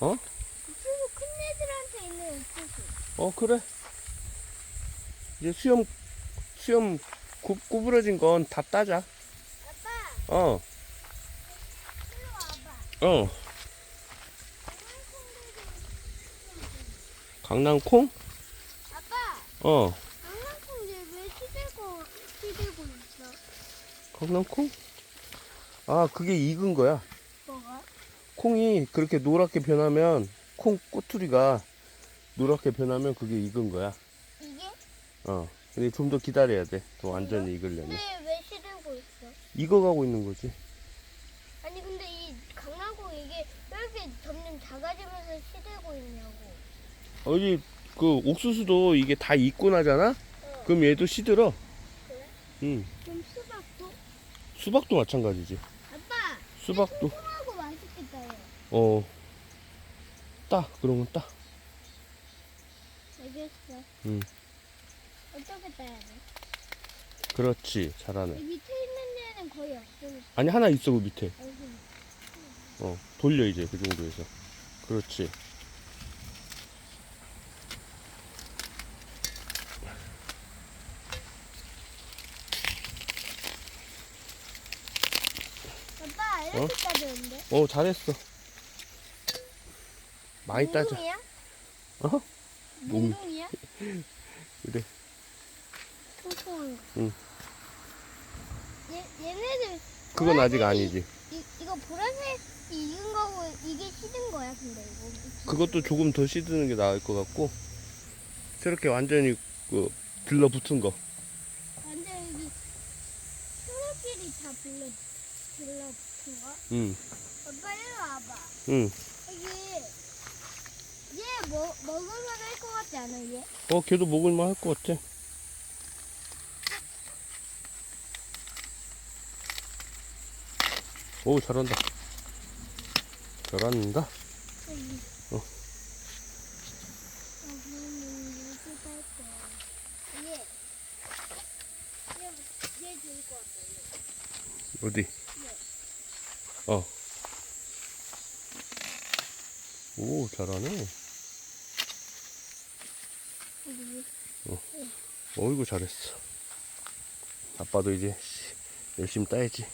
어? 옥수수 큰 애들한테 있는 옥수수. 어 그래 이제 수염 수염 구, 구부러진 건 다 따자 아빠, 어 일로 와봐. 어. 강낭콩? 아빠, 어 강낭콩 왜 시들고 시들고 있어? 강낭콩? 아 그게 익은 거야? 콩이 그렇게 노랗게 변하면 콩 꼬투리가 노랗게 변하면 그게 익은 거야 이게? 어 근데 좀 더 기다려야 돼 더 완전히 익으려면 근데 왜 시들고 있어? 익어가고 있는 거지 아니 근데 이 강낭콩 이게 왜 이렇게 점점 작아지면서 시들고 있냐고. 어디 그 옥수수도 이게 다 익고 나잖아? 어. 그럼 얘도 시들어 그래? 응 그럼 수박도? 수박도 마찬가지지 아빠, 수박도 통통하고 맛있겠다 얘. 어 따 그러면 따 알겠어. 응. 어떻게 따야 돼? 그렇지 잘하네 이 밑에 있는 데는 거의 없어. 아니 하나 있어 그 밑에 여기. 어 돌려 이제 그 정도에서 그렇지 아빠 이렇게 따졌는데? 어 잘했어 많이 따져 몽둥이야? 어? 몽- 몽둥이야? 그래 거. 응. 얘 얘네들 그건 아직 아니지 이, 이거 보라색 익은 거고 이게 시든 거야 근데 이거. 그것도 조금 더 씻는 게 나을 것 같고 저렇게 완전히 그 들러붙은 거 완전 여기 초록끼리 다 불러 들러붙은 거. 응, 아빠 이리 와봐. 응. 여기 얘 먹, 먹으면 할 것 같지 않아 얘? 어, 걔도 먹을만 할 것 같아. 오, 잘한다. 잘한다. 어. 어디? 어. 오, 잘하네. 여기. 어이구, 잘했어. 아빠도 이제 열심히 따야지.